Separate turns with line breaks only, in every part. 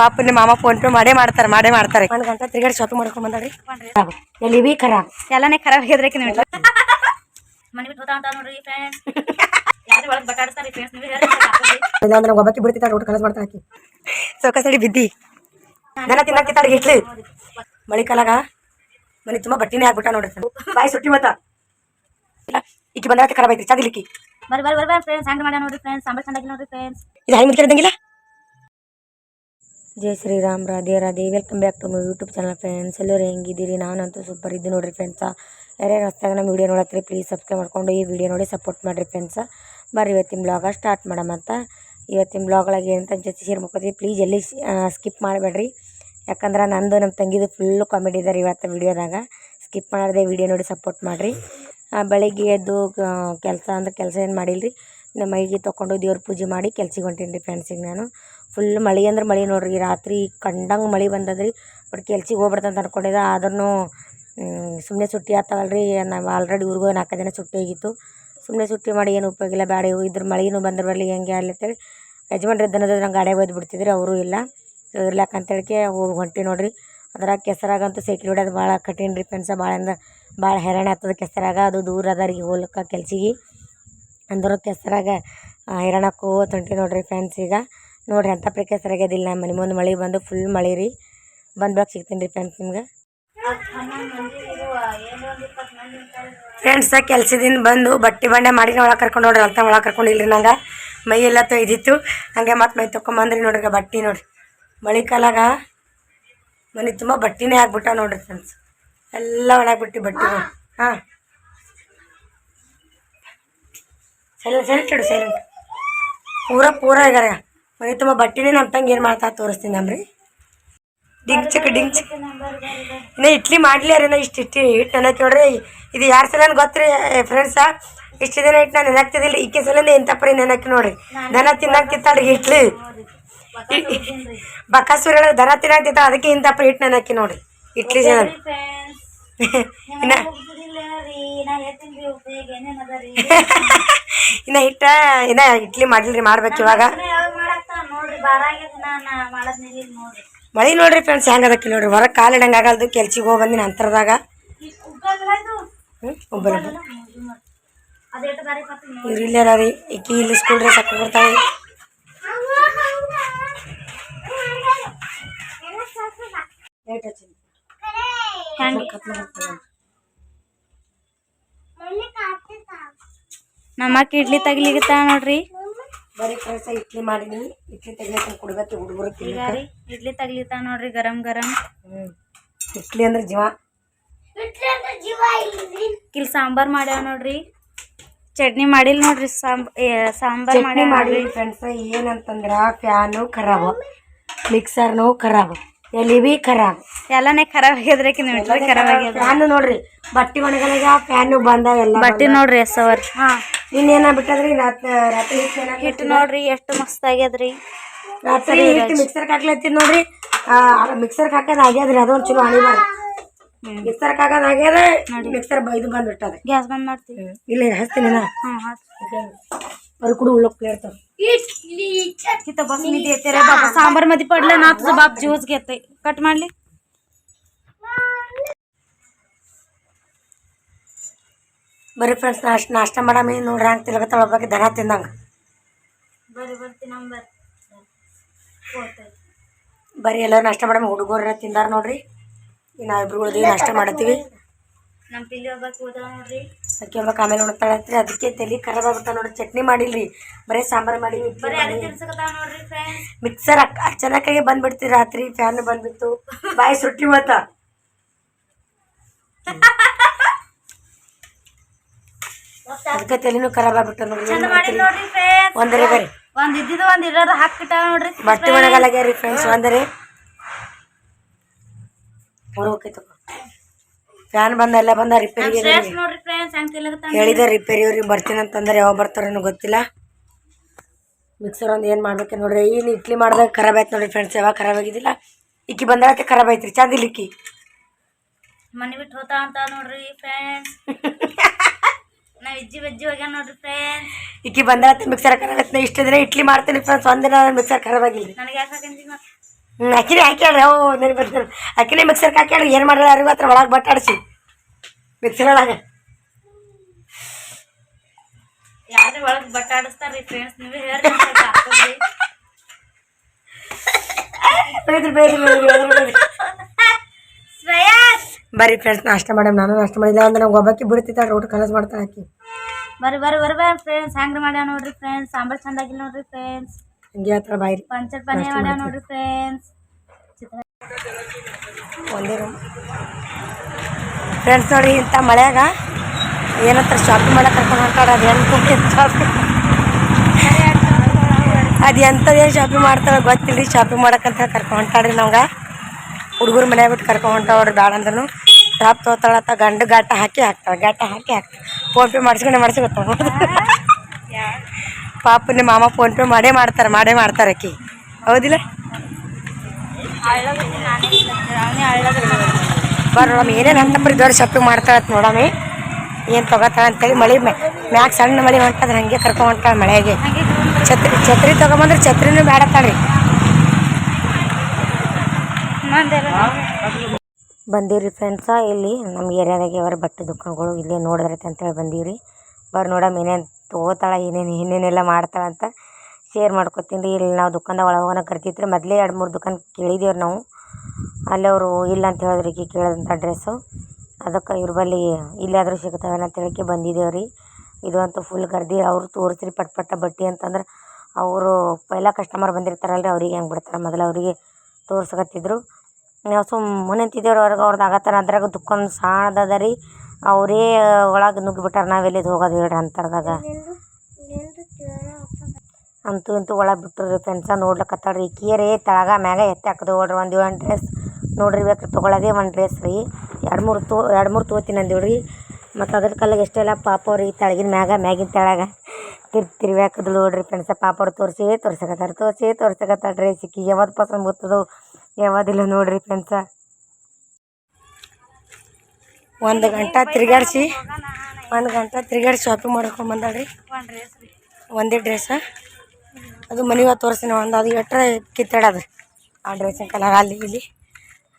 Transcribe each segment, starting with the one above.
ಪಾಪ ನಿಮ್ಮ ಮಾಮ ಫೋನ್ ಪೇ ಮಾಡೇ ಮಾಡ್ತಾರೆ ಮಾಡೇ ಮಾಡ್ತಾರೆ. ಒಂದು ಗಂಟೆ ತಿರುಗಾಡಿ ಶಾಪಿಂಗ್ ಮಾಡ್ಕೊಂಡು ಬಂದಾಡ್ರಿ ಎಲ್ಲಿ ಬಿ ಖರಾಬ್
ಎಲ್ಲಾನೇ ಖರಾಬ್ ಹೇಳಿದ್ರೆ ನೀವು ಮನೆ ಬಿಟ್ಟು ಹೋತಾ ಅಂತ ನೋಡ್ರಿ ಫ್ರೆಂಡ್ಸ್ ಯಾರು ಒಳಗೆ ಬಟಾಡ್ತಾರೆ ಫ್ರೆಂಡ್ಸ್ ನೀವು ಹೇಳ್ರಿ
ಇಲ್ಲಾಂದ್ರೆ ಒಬ್ಬಕ್ಕೆ ಬಿಡ್ತಿದ್ದಾಳೆ ಊಟ ಕಲಸ್ ಮಾಡ್ತಾ ಹಾಕಿ ಸೊಕಸಡಿ ಬಿದ್ದಿ. ದನ ತಿನ್ನಕ್ಕಿತ್ತಾಳೆ ಇಟ್ಲಿ ಮಳಿ ಕಾಲಾಗ ಮನಿ ತುಂಬಾ ಬಟ್ಟಿನೇ ಆಗ್ಬಿಟ್ಟ ನೋಡ್ರಿ ಬಾಯಿ ಸುಟ್ಟಿ ಮತ್ತ. ಇಕ್ಕಿ ಬಂದ್ರೆ ಖರಾಬ್ ಐತ್ರಿ ಚದಿಲಿಕ್ಕಿ
ಬರ್ ಬರ್ ಬರ್ ಫ್ರೆಂಡ್ಸ್ ಹ್ಯಾಂಗ್ ಮಾಡ್ಯಾ ನೋಡ್ರಿ ಫ್ರೆಂಡ್ಸ್ ಸಾಂಬಾರ್ ಚಂದಾಗಿ ನೋಡ್ರಿ ಫ್ರೆಂಡ್ಸ್
ಇದು ಹೆಂಗೆ ಮುಚ್ಚಿರಂಗಿಲ್ಲ Jai Shriram, Radhe Radhe. Welcome back to my YouTube channel friends ಎಲ್ಲರೂ ಹೆಂಗಿದ್ದೀರಿ? ನಾನಂತೂ ಸೂಪರ್ ಇದ್ದು ನೋಡಿರಿ ಫ್ರೆಂಡ್ಸ ಯಾರ್ಯಾರು ಹೊಸ್ದಾಗ ನಮ್ಮ ವಿಡಿಯೋ ನೋಡತ್ತೀರಿ ಪ್ಲೀಸ್ ಸಬ್ಸ್ಕ್ರೈಬ್ ಮಾಡ್ಕೊಂಡು ಈ ವಿಡಿಯೋ ನೋಡಿ ಸಪೋರ್ಟ್ ಮಾಡಿರಿ ಫ್ರೆಂಡ್ಸ ಬರ್ರಿ ಇವತ್ತಿನ ಬ್ಲಾಗ ಸ್ಟಾರ್ಟ್ ಮಾಡಮಂತ ಇವತ್ತಿನ ಬ್ಲಾಗ್ ಒಳಗೆ ಏನಂತ ಜೊತೆ ಶೇರ್ ಮಾಡ್ಕೋತೀವಿ. ಪ್ಲೀಸ್ ಎಲ್ಲಿ ಸ್ಕಿಪ್ ಮಾಡಬೇಡ್ರಿ. ಯಾಕಂದ್ರೆ ನಂದು ನಮ್ಮ ತಂಗಿದು ಫುಲ್ಲು ಕಾಮಿಡಿ ಇದ್ದಾರೆ ಇವತ್ತು ವೀಡಿಯೋದಾಗ ಸ್ಕಿಪ್ ಮಾಡದೆ ವಿಡಿಯೋ ನೋಡಿ ಸಪೋರ್ಟ್ ಮಾಡಿರಿ. ಬೆಳಿಗ್ಗೆ ಎದ್ದು ಕೆಲಸ ಅಂದ್ರೆ ಕೆಲಸ ಏನು ಮಾಡಿಲ್ರಿ? ನಮ್ಮ ಮೈಗೆ ತೊಗೊಂಡು ದೇವ್ರ ಪೂಜೆ ಮಾಡಿ ಕೆಲ್ಸಿಗೆ ಹೊಂಟೀನಿ ರೀ ಫ್ರೆಂಡ್ಸಿಗೆ ನಾನು. ಫುಲ್ ಮಳೆ ಅಂದ್ರೆ ಮಳೆ ನೋಡ್ರಿ. ರಾತ್ರಿ ಕಂಡಂಗೆ ಮಳೆ ಬಂದದ್ರಿ. ಬಟ್ ಕೆಲ್ಸಕ್ಕೆ ಹೋಗ್ಬಿಡ್ತಂತ ಅನ್ಕೊಂಡಿದ್ದೆ. ಆದ್ರೂ ಸುಮ್ಮನೆ ಸುಟ್ಟಿ ಆಗ್ತಾವಲ್ರಿ ನಾವು ಆಲ್ರೆಡಿ ಊರಿಗೂ ನಾಲ್ಕು ದಿನ ಸುಟ್ಟಿ ಆಗಿತ್ತು. ಸುಮ್ಮನೆ ಸುಟ್ಟಿ ಮಾಡಿ ಏನು ಉಪಯೋಗ ಇಲ್ಲ. ಬ್ಯಾಡ ಇವು ಇದ್ರ ಮಳೆನೂ ಬಂದ್ರೆ ಬರಲಿ ಹೆಂಗೆ ಅಲ್ಲತ್ತೇಳಿ ಯಜಮಾನ್ರು ಇದ್ದನದ ನಂಗೆ ಗಾಡಿಯಾಗ ಒಯ್ದು ಬಿಡ್ತಿದ್ರಿ. ಅವರು ಇಲ್ಲ. ಸೊ, ಇರ್ಲಾಕ ಅಂತೇಳಿಕೆ ಹೋಗಿ ಹೊಂಟಿ ನೋಡಿರಿ. ಅದ್ರಾಗ ಕೆಸರಾಗಂತೂ ಸೈಕಲ್ ಹೊಡ್ಯೋದು ಭಾಳ ಕಠಿಣ ರೀ ಫ್ರೆಂಡ್ಸ. ಭಾಳ ಅಂದ್ರೆ ಭಾಳ ಹೈರಾಣ ಆಗ್ತದೆ ಕೆಸರಾಗ. ಅದು ದೂರ ಅದ ರೀ ಹೋಗ್ಲಿಕ್ಕೆ ಕೆಲ್ಸಿಗೆ. ಅಂದರೂ ಕೆಸರಾಗ ಹೈರಾಣಕ್ಕೆ ಹೋಗೋದು ಹೊಂಟಿ ನೋಡ್ರಿ ಫ್ರೆಂಡ್ಸ್ ಈಗ. ನೋಡ್ರಿ ಅಂತ ಪರಿ ಸರಿಯಾಗ್ಯದಿಲ್ಲ ನಮ್ಮ ಮನೆ ಮುಂದೆ ಮಳೆ ಬಂದು ಫುಲ್ ಮಳೆ ರೀ. ಬಂದ್ಬೇಕು ಸಿಗ್ತೀನಿ ರೀ ಫ್ರೆಂಡ್ಸ್ ನಿಮ್ಗೆ. ಫ್ರೆಂಡ್ಸ ಕೆಲ್ಸದಿಂದ ಬಂದು ಬಟ್ಟೆ ಬಂಡೆ ಮಾಡಿ ಒಳಗೆ ಕರ್ಕೊಂಡು ನೋಡ್ರಿ ಅಲ್ತ ಒಳಗೆ ಕರ್ಕೊಂಡಿಲ್ರಿ ನಂಗೆ. ಮೈ ಎಲ್ಲ ತೊಯ್ದಿತ್ತು. ಹಂಗೆ ಮತ್ತೆ ಮೈ ತೊಕೊಂಬಂದ್ರಿ ನೋಡ್ರಿ ಬಟ್ಟೆ ನೋಡ್ರಿ. ಮಳೆ ಕಾಲಾಗ ಮನೆ ತುಂಬ ಬಟ್ಟೆನೇ ಆಗ್ಬಿಟ್ಟ ನೋಡ್ರಿ ಫ್ರೆಂಡ್ಸ್ ಎಲ್ಲ ಒಳಗ್ಬಿಟ್ಟು ಬಟ್ಟೆಗಳು ಹಾಂ. ಸೈಲೆಂಟ್ ಸೈಲೆಂಟ್ ಇಡು ಸೈಲೆಂಟ್ ಪೂರ ಪೂರ ಆಗ್ಯಾರ ಮನೆ ತುಂಬ ಬಟ್ಟೆನೇ ನಮ್ಮ ತಂಗಿ ಏನು ಮಾಡ್ತಾ ತೋರಿಸ್ತೀನಿ ನಮ್ರಿ. ಡಿಂಗ್ ಚಕ ಡಿಂಗ್ ಚಕ. ಇಟ್ಲಿ ಇಡ್ಲಿ ಮಾಡ್ಲಿ ಅರೇನ ಇಷ್ಟು ಇಟ್ಟು ಹಿಟ್ಟು ನೆನಕ್ಕೆ ನೋಡ್ರಿ ಇದು ಯಾರು ಸಲ ಗೊತ್ತ್ರಿ ಫ್ರೆಂಡ್ಸ ಇಷ್ಟು ದಿನ ಇಟ್ಟು ನಾನು ನೆನಕ್ತಿದ್ದಿಲ್ಲ ಈಕೆ ಸಲಿಂದ ಇಂಥ ಪರಿ ನೆನಕ್ಕೆ ನೋಡ್ರಿ. ದನ ತಿನ್ನಕ್ಕೆ ತಿಂತಾಳ್ರಿ ಇಡ್ಲಿ. ಬಕಾಸುರ ದನ ತಿನ್ನಕ್ಕೆ ತಿಂತಾಳ ಅದಕ್ಕೆ ಇಂಥ ಪರಿ ಹಿಟ್ಟು ನೆನಕ್ಕೆ ನೋಡ್ರಿ. ಇಡ್ಲಿ ಜನ ಇನ್ನ ಇನ್ನ ಹಿಟ್ಟ ಇನ್ನ ಇಡ್ಲಿ ಮಾಡಿಲ್ರಿ ಮಾಡ್ಬೇಕು ಇವಾಗ. ಮಳೆ ನೋಡ್ರಿ ಫ್ರೆಂಡ್ಸ್ ಹೆಂಗದಕ್ಕೆ ನೋಡ್ರಿ? ಹೊರಗೆ ಕಾಲಿಡಂಗೆ ಆಗಲ್ದು ಕೆಲ್ಸಿಗೆ ಹೋಗಿ ಬಂದಿನ ಅಂತರದಾಗ. ಇವ್ರು ಇಲ್ಲೇ ರೀ ಈಕಿ ಇಲ್ಲಿ ಸ್ಕೂಲ್ ಡ್ರೆಸ್ ಹಾಕಿ ಬರ್ತಾಳೆ
ನಮ್ಮ ಅಕ್ಕ ಇಡ್ಲಿ ತಗ್ಲಿಗತ್ತ ನೋಡ್ರಿ?
ಬರೀ ಪ್ರಸ ಇಡ್ಲಿ ಮಾಡೀನಿ ಇಡ್ಲಿ ತೆಗಿಯಕ್ಕೆ ಕುಡಿಬೇಕು ಹುಡುಗರು
ಈಗ ರೀ ಇಡ್ಲಿ ತಗ್ಲಿತ್ತ ನೋಡ್ರಿ ಗರಂ ಗರಂ.
ಹ್ಞೂ ಇಡ್ಲಿ ಅಂದ್ರೆ ಜೀವ.
ಕಿಲ್ ಸಾಂಬಾರ್ ಮಾಡ್ಯಾವ ನೋಡ್ರಿ. ಚಟ್ನಿ ಮಾಡಿಲ್ಲ ನೋಡ್ರಿ ಸಾಂಬ್ ಏ, ಸಾಂಬಾರ್
ಮಾಡಿ
ಮಾಡ್ಯಾವ
ಮಾಡಿ ಫ್ರೆಂಡ್ಸ್ ಏನಂತಂದ್ರ ಫ್ಯಾನು ಖರಾಬ್. ಮಿಕ್ಸರ್ನು ಖರಾಬ್. ಎಲ್ಲಿ ಬಿ ಖರಾಬ್.
ಎಲ್ಲಾನೇ ಖರಾಬ್ ಆಗಿದ್ರೆ ನೀವು ಖರಾಬ್. ಆಗ್ಯದ
ಫ್ಯಾನ್ ನೋಡ್ರಿ ಬಟ್ಟಿ ಒಣಗಲಾಗ ಫ್ಯಾನು ಬಂದ ಎಲ್ಲ
ಬಟ್ಟಿ ನೋಡ್ರಿ ಎಸವರ್ ಹಾ
ಇನ್ನೇನ ಬಿಟ್ಟದ್ರಿ ರಾತ್ರಿ ರಾತ್ರಿ ಹಿಟ್ಟು
ನೋಡ್ರಿ ಎಷ್ಟು ಮಸ್ತ್ ಆಗ್ಯದ್ರಿ.
ರಾತ್ರಿ ಹಿಟ್ಟು ಮಿಕ್ಸರ್ ಹಾಕ್ಲತ್ತೀನಿ ನೋಡ್ರಿ. ಮಿಕ್ಸರ್ ಹಾಕೋದು ಆಗ್ಯದ್ರಿ ಅದೊಂದು ಚಲೋ ಹಣಿ ಮಾಡಿ. ಮಿಕ್ಸರ್ ಹಾಕೋದು ಆಗ್ಯದ ಮಿಕ್ಸರ್ ಇದು ಬಂದ್ಬಿಟ್ಟದ.
ಗ್ಯಾಸ್ ಬಂದ್ ಮಾಡ್ತೀವಿ
ಇಲ್ಲ ಹಚ್ತೀನಿ
ಹಾ ಹಾ
ಅವ್ರು ಕೂಡ ಉಳ್ಳೋಕ್ ಪ್ಲೇಟ್
इथं बस मी देते रे बाबा सांबार मध्ये पडलं ना तुझं बाप जीवच घेते कट मारली
ಬರೀ ಫ್ರೆಂಡ್ಸ್ ನಾಷ್ಟ ನಾಷ್ಟ ಮಾಡಮಿ ನೋಡ್ರಿ ಹಂಗೆ ತಿರ್ಗತ್ತಾಳ ಒಬ್ಬಾಕಿ ದನ ತಿಂದಂಗೆ
बरे बरते नंबर
ಬರೀ ಎಲ್ಲ ನಾಷ್ಟ ಮಾಡಮಿ ಹುಡುಗರ ತಿಂದಾರ ನೋಡ್ರಿ ಈಗ ನಾವಿಬ್ರು ಉಳ್ದೀವಿ ನಾಷ್ಟ ಮಾಡತ್ತೀವಿ
ನಮ್ಮ ಪಿಲ್ಲಿ ಒಬ್ಬಕ್ಕೆ ಹೋದ ನೋಡ್ರಿ
ಅಕ್ಕಿ ಒಬ್ಬಕ್ಕೆ ಆಮೇಲೆ ಉಣ್ತಾಳತ್ರಿ ಅದಕ್ಕೆ ತಲೆ ಖರಾಬ್ ಆಗ್ಬಿಟ್ಟ ನೋಡ್ರಿ. ಚಟ್ನಿ ಮಾಡಿಲ್ರಿ. ಬರೀ ಸಾಂಬಾರ್ ಮಾಡಿ
ಮಿಕ್ಸರ್ ಅದೇ ತಿನ್ಸಕತ್ತಾವ ನೋಡ್ರಿ ಫ್ರೆಂಡ್ಸ್
ಮಿಕ್ಸರ್ ಚೆನ್ನಾಗಿ ಬಂದ್ಬಿಡ್ತಿ ರಾತ್ರಿ ಫ್ಯಾನ್ ಬಂದ್ಬಿಟ್ಟು ಬಾಯಿ ಸುಟ್ಟಿ ಮತ್ತ? ಅದಕ್ಕೆ ತಲೆನೂ ಖರಾಬ್ ಆಗ್ಬಿಟ್ಟ ನೋಡ್ರಿ. ಒಂದರೆ ಬರ್ರಿ
ಒಂದ್ ಇದ್ದಿದ್ದು ಒಂದ್ ಇರೋದು ಹಾಕ್ಬಿಟ್ಟಾವ ನೋಡ್ರಿ
ಬಟ್ಟೆ ಒಣಗಲಾಗ್ಯಾರಿ ಫ್ರೆಂಡ್ಸ್ ಒಂದರೆ. ಹೊರಬೇಕೈತು ಫ್ಯಾನ್ ಬಂದ ಎಲ್ಲ ಬಂದ
ರಿಪೇರಿ
ಹೇಳಿದ ರಿಪೇರಿ ಅವ್ರಿಗೆ ಬರ್ತೀನಿ ಅಂತಂದ್ರೆ ಯಾವಾಗ ಬರ್ತಾರೇನೋ ಗೊತ್ತಿಲ್ಲ. ಮಿಕ್ಸರ್ ಒಂದು ಏನು ಮಾಡ್ಬೇಕು ನೋಡ್ರಿ ಏನು ಇಡ್ಲಿ ಮಾಡ್ದಾಗ ಖರಾಬ್ ಆಯ್ತು ನೋಡ್ರಿ ಫ್ರೆಂಡ್ಸ್ ಯಾವಾಗ ಖರಾಬ್ ಆಗಿದ್ದಿಲ್ಲ. ಇಕ್ಕಿ ಬಂದಾಗ ಖರಾಬ್ ರೀ ಚಂದ ಇಲ್ಲ ಇಕ್ಕಿ.
ಮನೆ ಬಿಟ್ಟು ಹೋತಾ ಅಂತ ನೋಡ್ರಿ ಫ್ರೆಂಡ್ಸ್ ನಾವ್ ಇಜ್ಜಿ ಬಜ್ಜಿ ಹೋಗ್ಯಾನ ನೋಡ್ರಿ ಫ್ರೆಂಡ್ಸ್
ಇಕ್ಕಿ ಬಂದಾಗ ಮಿಕ್ಸರ್ ಖರಾಬ್ ಆಯ್ತು. ಇಷ್ಟ ದಿನ ಇಡ್ಲಿ ಮಾಡ್ತೀನಿ ಫ್ರೆಂಡ್ಸ್ ಒಂದಿನ ಮಿಕ್ಸರ್ ಖರಾಬ್ ಆಗಿಲ್ಲ
ನನಗೆ ಯಾಕೆ
ಅಕ್ಕಿನೇ ಹಾಕ್ಯಾಳ್ರಿ ಅವು ನನಗೆ ಬರ್ತಾರೆ ಅಕ್ಕಿನೇ ಮಿಕ್ಸರ್ಗೆ ಹಾಕ್ಯಾಳ್ರಿ ಏನು ಮಾಡ್ಯಾಳ ಅರಿವು ಹತ್ರ ಒಳಗೆ ಬಟ್ಟಾಡಿಸಿ ಮಿಕ್ಸರ್ ಒಳಗೆ
ಯಾರು ಒಳಗೆ ಫ್ರೆಂಡ್ಸ್ ನೀವೇ ಹೇಳ್ರಿ.
ಬೇದ್ರಿ
ಶ್ರೇಯಸ್!
ಬರ್ರಿ ಫ್ರೆಂಡ್ಸ್ ನಾಷ್ಟ ಮಾಡಮ್ ನಾನು ನಾಷ್ಟ ಮಾಡಿಲ್ಲ ಅಂದ್ರೆ ನಮ್ಗೆ ಒಬ್ಬಾಕಿ ಬಿಡ್ತಿದ್ದಾಳೆ ಊಟ ಕಲಸ್ ಮಾಡ್ತಾ ಹಾಕಿ
ಬರ್ರಿ ಬರ್ರಿ ಬರ್ರಿ ಫ್ರೆಂಡ್ಸ್ ಹಂಗ್ರಿ ಮಾಡ್ಯಾವ ನೋಡ್ರಿ ಫ್ರೆಂಡ್ಸ್ ಸಾಂಬಾರ್ ಚಂದಾಗಿಲ್ಲ ನೋಡ್ರಿ ಫ್ರೆಂಡ್ಸ್
ಹಂಗೆ ಹೇಳ್ತಾಳೆ ಬಾಯ್ರಿ
ಪಂಚರ್ ನೋಡ್ರಿ ಫ್ರೆಂಡ್ಸ್
ಒಂದೇ ರೂಮ್ ಫ್ರೆಂಡ್ಸ್ ನೋಡಿ ಇಂಥ ಮಳೆಯಾಗ ಏನಂತ ಶಾಪಿಂಗ್ ಮಾಡಕ್ಕೆ ಕರ್ಕೊಂಡು ಹೊಂಟಾಡ ಅದು ಎಂತ ಶಾಪಿಂಗ್ ಅದು ಎಂಥದ್ದೇನು ಏನು ಶಾಪಿಂಗ್ ಮಾಡ್ತಾಳೆ ಗೊತ್ತಿಲ್ಲ ಶಾಪಿಂಗ್ ಮಾಡಕ್ಕಂತ ಕರ್ಕೊಂಡು ಹೊಂಟಾಡ್ರಿ ನಮ್ಗೆ. ಹುಡುಗರು ಮನೆ ಬಿಟ್ಟು ಕರ್ಕೊಂಡು ಹೊಂಟಾವ್ರಿ ಬೇಡ ಅಂದ್ರೂ ಟಾಪ್ ತೊಗೊತಾಳತ್ತ ಗಂಡು ಗಾಟ ಹಾಕಿ ಹಾಕ್ತಾಳೆ ಗಾಟ ಹಾಕಿ ಹಾಕ್ತಾಳೆ. ಫೋನ್ಪೇ ಮಾಡಿಸ್ಕೊಂಡೆ ಮಾಡಿಸ್ಕೊತಾವ ಪಾಪ ನಿಮ್ಮ ಮಾಮ ಫೋನ್ ಪೇ ಮಾಡೇ ಮಾಡ್ತಾರೆ ಮಾಡೇ ಮಾಡ್ತಾರೆ ಅಕ್ಕಿ ಹೌದಿಲ್ಲ? ನೋಡಮ್ಮ ಏನೇನು ಅಂತ ಬರೀ ದೊಡ್ಡ ಶಾಪಿಂಗ್ ಮಾಡ್ತಾಳೆ ನೋಡಮ್ಮಿ. ಏನು ತೊಗೋತಾಳ ಅಂತೇಳಿ ಮಳೆ ಮ್ಯಾಗ ಸಣ್ಣ ಮಳೆ ಹೊಂಟದ್ರೆ ಹಂಗೆ ಕರ್ಕೊಂಡು ಮಳೆಗೆ. ಛತ್ರಿ ಛತ್ರಿ ತೊಗೊಂಬಂದ್ರೆ ಛತ್ರಿನೂ ಬೇಡತ್ತಾಳ್ರಿ ಬಂದೀವ್ರಿ ಫ್ರೆಂಡ್ಸ ಇಲ್ಲಿ ನಮ್ಮ ಏರಿಯಾದಾಗೆ ಅವರ ಬಟ್ಟೆ ದುಕಾನ್ಗಳು ಇಲ್ಲೇ ನೋಡಿದ್ರೈತೆ ಅಂತೇಳಿ ಬಂದೀವ್ರಿ ಬರ್ರಿ ನೋಡಮ್ಮ, ಏನೇನು ತೊಗೋತಾಳ, ಏನೇನು ಏನೇನೆಲ್ಲ ಮಾಡ್ತಾಳೆ ಅಂತ ಶೇರ್ ಮಾಡ್ಕೊತೀನಿ ರೀ. ಇಲ್ಲಿ ನಾವು ದುಕಾನ್ದಾಗ ಒಳಗೆ ಹೋಗೋಣ ಕರ್ತಿತ್ತು ಮೊದಲೇ ಎರಡು ಮೂರು ದುಕಾನ್ ಕೇಳಿದೇವ್ರಿ ನಾವು. ಅಲ್ಲಿ ಅವರು ಇಲ್ಲ ಅಂತ ಹೇಳಿದ್ರಿ ಈಕೆ ಕೇಳಿದಂಥ ಡ್ರೆಸ್ಸು ಅದಕ್ಕೆ ಇವ್ರ ಬಳಿ ಇಲ್ಲಾದರೂ ಸಿಗ್ತಾವೇನೋ ಅಂತ ಹೇಳಕ್ಕೆ ಬಂದಿದ್ದೇವೆ ರೀ ಇದು ಅಂತೂ ಫುಲ್ ಗರ್ದಿ. ಅವರು ತೋರಿಸ್ರಿ ಪಟ್ ಪಟ್ಟ ಬಟ್ಟೆ ಅಂತಂದ್ರೆ ಅವರು ಪೈಲ ಕಸ್ಟಮರ್ ಬಂದಿರ್ತಾರಲ್ಲ ರೀ ಅವ್ರಿಗೆ ಹೆಂಗೆ ಬಿಡ್ತಾರೆ. ಮೊದಲು ಅವರಿಗೆ ತೋರ್ಸಕತ್ತಿದ್ರು. ನಾವು ಸುಮ್ಮನೆ ನಿಂತಿದ್ದೇವ್ರಿ ಅವ್ರಿಗೆ ಅವ್ರದ್ದು ಆಗತ್ತಾರ ಅದ್ರಾಗ ದುಕಾನ್ ಸಾಣದದ ರೀ. ಅವರೇ, ಒಳಗೆ ನುಗ್ಗಿಬಿಟ್ಟಾರ ನಾವೆಲ್ಲಿದ್ದು ಹೋಗೋದು ಹೇಳ್ರಿ ಅಂತರ್ದಾಗ. ಅಂತೂ ಇಂತೂ ಒಳಗೆ ಬಿಟ್ಟರು ರೀ ಫ್ರೆಂಡ್ಸ ನೋಡ್ಲಕತ್ತಾಳ್ರಿ. ಕೀರೇ ತಳಗ ಮ್ಯಾಗ ಎತ್ತಿ ಹಾಕಿದೆ ನೋಡ್ರಿ, ಒಂದು ಒಂದು ಡ್ರೆಸ್ ನೋಡ್ರಿ ಬೇಕು ತೊಗೊಳೋದೇ ಒಂದು ಡ್ರೆಸ್ ರೀ. ಎರಡು ಮೂರು ತೋ, ಎರಡು ಮೂರು ತೊಗೋತೀನಿ ಅಂದೇವ್ರಿ ಮತ್ತು ಅದ್ರ ಕಲ್ಲಾಗ ಎಷ್ಟೆಲ್ಲ ಪಾಪ ಅವ್ರಿ ತಳಗಿನ ಮ್ಯಾಗ, ಮ್ಯಾಗಿನ ತೆಳಗ ತಿರ್ ಹಾಕಿದ್ಲು ನೋಡ್ರಿ ಫ್ರೆಂಡ್ಸ ಪಾಪ ಅವ್ರು ತೋರಿಸಿ ತೋರ್ಸಕತ್ತಾರ ತೋರಿಸಿ ತೋರ್ಸಕತ್ತಾರ ಡ್ರೆಸ್ ಸಿಕ್ಕಿ ಯಾವ್ದು ಪಸಂದ್ ಬರ್ತದೋ ಯಾವುದಿಲ್ಲ ನೋಡ್ರಿ ಫ್ರೆಂಡ್ಸ ಒಂದು ಗಂಟೆ ತಿರ್ಗಾಡ್ಸಿ, ಒಂದು ಗಂಟೆ ತಿರುಗಾಡಿ ಶಾಪಿಂಗ್ ಮಾಡ್ಕೊಂಡು ಬಂದಾಳ್ರಿ. ಒಂದೇ ಡ್ರೆಸ್ ಅದು ಮನೆಗೆ ತೋರಿಸ್ತೀನಿ ಒಂದು, ಅದು ಎಟ್ರೆ ಕಿತ್ತಾಡೋದು ಆ ಡ್ರೆಸ್ಸಿನ ಕಲರ್ ಅಲ್ಲಿ ಇಲ್ಲಿ.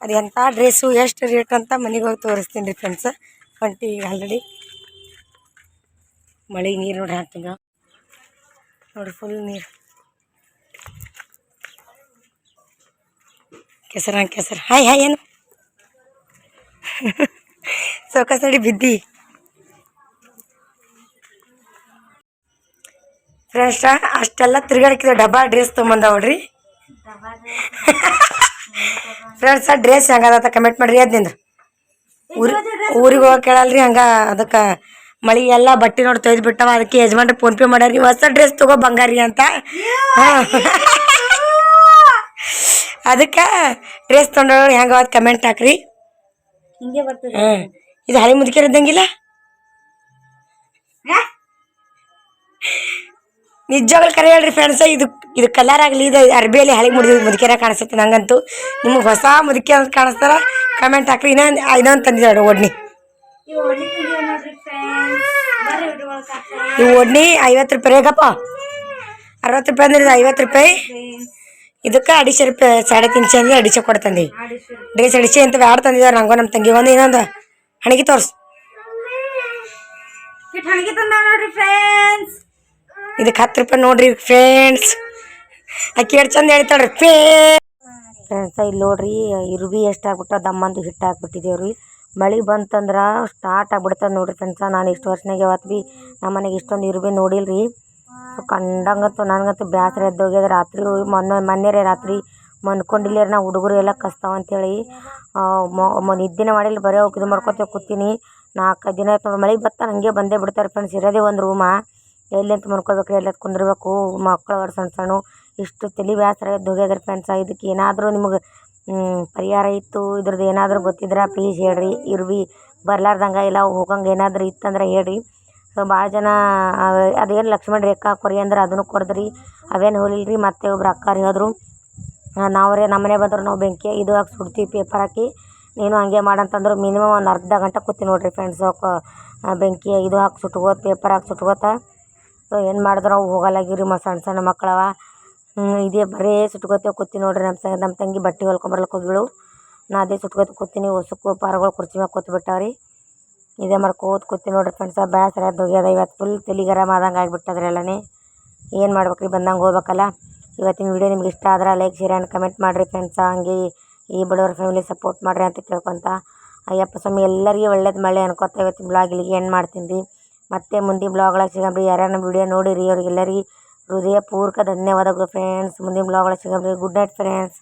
ಅದು ಎಂಥ ಡ್ರೆಸ್ಸು ಎಷ್ಟು ರೇಟ್ ಅಂತ ಮನೆಗೆ ಹೋಗಿ ತೋರಿಸ್ತೀನಿ ರೀ ಫ್ರೆಂಡ್ಸ್ ಹೊಂಟಿ ಆಲ್ರೆಡಿ ಮಳೆ ನೀರು ನೋಡ್ರಿ ಹಾಕ್ತೀನಿ ನೋಡಿ ಫುಲ್ ನೀರು. ಕೆಸರ ಕೆಸರ. ಹಾಯ್ ಹಾಯ್ ಏನು? ಸೊಕಸಡಿ ಬಿದ್ದಿ. ಫ್ರೆಂಡ್ಸ ಅಷ್ಟೆಲ್ಲ ತಿರ್ಗಾಡಕ್ಕಿದ ಡಬ್ಬಾ ಡ್ರೆಸ್ ತೊಗೊಂಬಂದವಡ್ರಿ ಫ್ರೆಂಡ್ಸ ಡ್ರೆಸ್ ಹೆಂಗದ ಕಮೆಂಟ್ ಮಾಡ್ರಿ. ಅದ್ನಿಂದ ಊರಿಗೆ ಹೋಗಿ ಕೇಳಲ್ರಿ ಹಂಗ ಅದಕ್ಕೆ ಮಳಿ ಎಲ್ಲ ಬಟ್ಟೆ ನೋಡಿ ತೊಯ್ದು ಬಿಟ್ಟವ. ಅದಕ್ಕೆ ಯಜಮಾನ್ರಿ ಫೋನ್ ಪೇ ಮಾಡ್ಯಾರಿ ಹೊಸ ಡ್ರೆಸ್ ತಗೋ ಬಂಗಾರಿ ಅಂತ. ಹಾಂ. ಅದಕ್ಕೆ ಡ್ರೆಸ್ ತೊಗೊಂಡವ್ರು ಹೆಂಗ ಕಮೆಂಟ್ ಹಾಕ್ರಿ.
ಹಿಂಗೆ ಬರ್ತದೆ.
ಇದು ಹಳೆ ಮುದುಕಿಯರ್ ಇದ್ದಂಗಿಲ್ಲ? ನಿಜವಾಗ್ಲೂ ಕರೆ ಹೇಳ್ರಿ ಫ್ರೆಂಡ್ಸ ಇದು ಇದು ಕಲರ್ ಆಗಲಿ ಇದು ಅರ್ಬಿಯಲ್ಲಿ ಹಳೆ ಮುಡಿದು ಮುದುಕಿಯರ ಕಾಣಿಸುತ್ತೆ ನಂಗಂತೂ. ನಿಮ್ಗೆ ಹೊಸ ಮುದುಕಿ ಅಂತ ಕಾಣಿಸ್ತಾರ ಕಮೆಂಟ್ ಹಾಕ್ರಿ. ಇನ್ನೊಂದು ಇನ್ನೊಂದು ತಂದಿದ್ದಾಳೆ
ನೋಡಿ ಒಡ್ನಿ
ಈ ಒಡ್ನಿ ಐವತ್ತು ರೂಪಾಯಿ ರೇಗಪ್ಪ ಅರವತ್ತು ರೂಪಾಯಿ ಅಂದ್ರೆ ಐವತ್ತು ರೂಪಾಯಿ. ಇದಕ್ಕೆ ಅಡಿಶೆ ರೂಪಾಯಿ ಸಾಡೆ ತಿನ್ಸಿ ಅಂದ್ರೆ ಅಡಿಶೆ ಕೊಡ್ತಂದಿ ಡ್ರೆಸ್ ಅಡಿಶೆ ಅಂತ ಯಾರು ತಂದಿದ್ದಾರೆ ನಂಗೋ ನಮ್ಮ ತಂಗಿ. ಒಂದು ಇನ್ನೊಂದು ಹಣಿಗೆ ತೋರ್ಸು.
ತಂದಾವ
ಇದಕ್ಕೆ ಹತ್ತು ರೂಪಾಯಿ ನೋಡ್ರಿ ಫ್ರೆಂಡ್ಸ್ ಅಕ್ಕಿ ಎಷ್ಟು ಚಂದ ಹೇಳ್ತಾಳ್ರಿ ಫೇ ಫ್ರೆಂಡ್ಸ ಇಲ್ಲಿ ನೋಡ್ರಿ ಇರುಬಿ ಎಷ್ಟಾಗ್ಬಿಟ್ಟು ದಮ್ಮಂದು ಹಿಟ್ಟು ಹಾಕ್ಬಿಟ್ಟಿದ್ದೇವ್ರಿ ಮಳೆ ಬಂತಂದ್ರೆ ಸ್ಟಾರ್ಟ್ ಆಗ್ಬಿಡ್ತದೆ ನೋಡ್ರಿ ಫ್ರೆಂಡ್ಸ ನಾನು ಇಷ್ಟು ವರ್ಷನಾಗೆ ಯಾವತ್ತು ಭೀ ನಮ್ಮ ಮನೆಗೆ ಇಷ್ಟೊಂದು ಇರುಬಿ ನೋಡಿಲ್ರಿ. ಸೊ ಕಂಡಂಗಂತೂ ನನಗಂತೂ ಬೇಸರ ಎದ್ದೋಗ್ಯದ. ರಾತ್ರಿ ಮೊನ್ನೆ ಮೊನ್ನೆ ರಾತ್ರಿ ಮನ್ಕೊಂಡಿಲ್ಲ ನಾ ಹುಡುಗರು ಎಲ್ಲ ಕಸ್ತಾವ ಅಂತೇಳಿ. ಮ ನಿದ್ದೆನೇ ಮಾಡಿಲ್ಲ, ಬರೀ ಅವ್ಕೆ ಇದು ಮಾಡ್ಕೊತ ಕೂತೀನಿ. ನಾಲ್ಕೈದು ದಿನ ಆಯ್ತು ನೋಡಿ ಮಳೆ ಬತ್ತ ಹಂಗೆ ಬಂದೇ ಬಿಡ್ತಾರೆ ಫ್ರೆಂಡ್ಸ್ ಇರೋದೇ ಒಂದು ರೂಮ. ಎಲ್ಲಿ ಅಂತ ಮನ್ಕೋಬೇಕು ಎಲ್ಲ ಅಂತ ಕುಂದಿರ್ಬೇಕು. ಮಕ್ಕಳು ಅವ್ರು ಸಣ್ಣ ಸಣ್ಣ. ಇಷ್ಟು ತಲೆ ಬೇಸರ ಎದ್ದು ಹೋಗ್ಯದ್ರಿ ಫ್ರೆಂಡ್ಸ ಇದಕ್ಕೆ ಏನಾದರೂ ನಿಮಗೆ ಪರಿಹಾರ ಇತ್ತು ಇದ್ರದ್ದು ಏನಾದರೂ ಗೊತ್ತಿದ್ರೆ ಪ್ಲೀಸ್ ಹೇಳ್ರಿ. ಇರ್ವಿ ಬರ್ಲಾರ್ದಂಗೆ ಇಲ್ಲ, ಹೋಗಂಗೆ ಏನಾದರೂ ಇತ್ತಂದ್ರೆ ಹೇಳ್ರಿ. ಸೊ ಭಾಳ ಜನ ಅದೇನು ಲಕ್ಷ್ಮಣ ರೇಖಾ ಕೊರಿ ಅಂದ್ರೆ ಅದನ್ನು ಕೊಡ್ದ್ರಿ. ಅವೇನು ಹೋಲಿಲ್ರಿ, ಮತ್ತೆ ಒಬ್ರು ಅಕ್ಕಾರು ಹೇಳಿದ್ರು ನಾವ್ರೆ ನಮ್ಮನೆ ಬಂದ್ರೆ, ನಾವು ಬೆಂಕಿ ಇದು ಹಾಕಿ ಸುಡ್ತೀವಿ ಪೇಪರ್ ಹಾಕಿ. ನೀನು ಹಂಗೆ ಮಾಡಂತಂದ್ರು ಮಿನಿಮಮ್ ಒಂದು ಅರ್ಧ ಗಂಟೆ ಕೂತಿ ನೋಡ್ರಿ ಫ್ರೆಂಡ್ಸ್ ಬೆಂಕಿ ಇದು ಹಾಕಿ ಸುಟ್ಕೋತ ಪೇಪರ್ ಹಾಕಿ ಸುಟ್ಕೋತ. ಸೊ ಏನು ಮಾಡಿದ್ರು ಅವು ಹೋಗಲ್ಲಾಗಿವ್ರಿ ಮತ್ತು ಸಣ್ಣ ಸಣ್ಣ ಮಕ್ಕಳವ. ಇದೇ ಬರೇ ಸುಟ್ಕೋತೇವೆ, ಕೂತಿ ನೋಡಿರಿ ನಮ್ಮ ಸ ನಮ್ಮ ತಂಗಿ ಬಟ್ಟೆ ಹೊಲ್ಕೊಂಬರ್ಲಿಕ್ಕೆ ಹೋಗಿಳು ನಾ ಅದೇ ಸುಟ್ಕೋತ ಕೂತೀನಿ ಹೊಸಕ್ಕು ಪಾರಗಳು ಕುರ್ಚಿ ಮ್ಯಾಗ ಕೂತ್ ಬಿಟ್ಟಾವ್ರಿ ಇದೇ ಮಾಡ್ಕೋತ ಕೂತೀನಿ ನೋಡ್ರಿ ಫ್ರೆಂಡ್ಸ ಬೇಸರ ಎದ್ದು ಹೋಗ್ಯದ ಇವತ್ತು ಫುಲ್ ತಲೆ ಗರಮ್ ಆದಂಗೆ ಆಗಿಬಿಟ್ಟದ್ರಿ ಎಲ್ಲನೇ. ಏನು ಮಾಡ್ಬೇಕು ರೀ ಬಂದಂಗೆ ಹೋಗ್ಬೇಕಲ್ಲ ಇವತ್ತಿನ ವಿಡಿಯೋ ನಿಮ್ಗೆ ಇಷ್ಟ ಆದ್ರೆ ಲೈಕ್ ಶೇರ್ ಆ್ಯಂಡ್ ಕಮೆಂಟ್ ಮಾಡಿರಿ ಫ್ರೆಂಡ್ಸ ಹಂಗೆ ಈ ಬಡವ್ರ ಫ್ಯಾಮಿಲಿ ಸಪೋರ್ಟ್ ಮಾಡಿರಿ ಅಂತ ಕೇಳ್ಕೊತ. ಅಯ್ಯಪ್ಪ ಸ್ವಾಮಿ, ಎಲ್ಲರಿಗೆ ಒಳ್ಳೇದು ಮಳೆ ಅನ್ಕೋತ ಇವತ್ತಿನ ಬ್ಲಾಗ್ ಇಲ್ಲಿಗೆ ಏನು ಮಾಡ್ತೀನಿ ರೀ. ಮತ್ತೆ ಮುಂದಿನ ಬ್ಲಾಗ್ಳಾಗ ಸಿಗಂಬ್ರಿ ಯಾರ್ಯಾರ ನಮ್ಮ ವಿಡಿಯೋ ನೋಡಿರಿ, ಅವ್ರಿಗೆಲ್ಲರಿಗೆ ಹೃದಯಪೂರ್ವಕ ಧನ್ಯವಾದಗಳು ಫ್ರೆಂಡ್ಸ್ ಮುಂದಿನ ಬ್ಲಾಗ್ಳಾಗ ಸಿಗಂಬ್ರಿ ಗುಡ್ ನೈಟ್ ಫ್ರೆಂಡ್ಸ್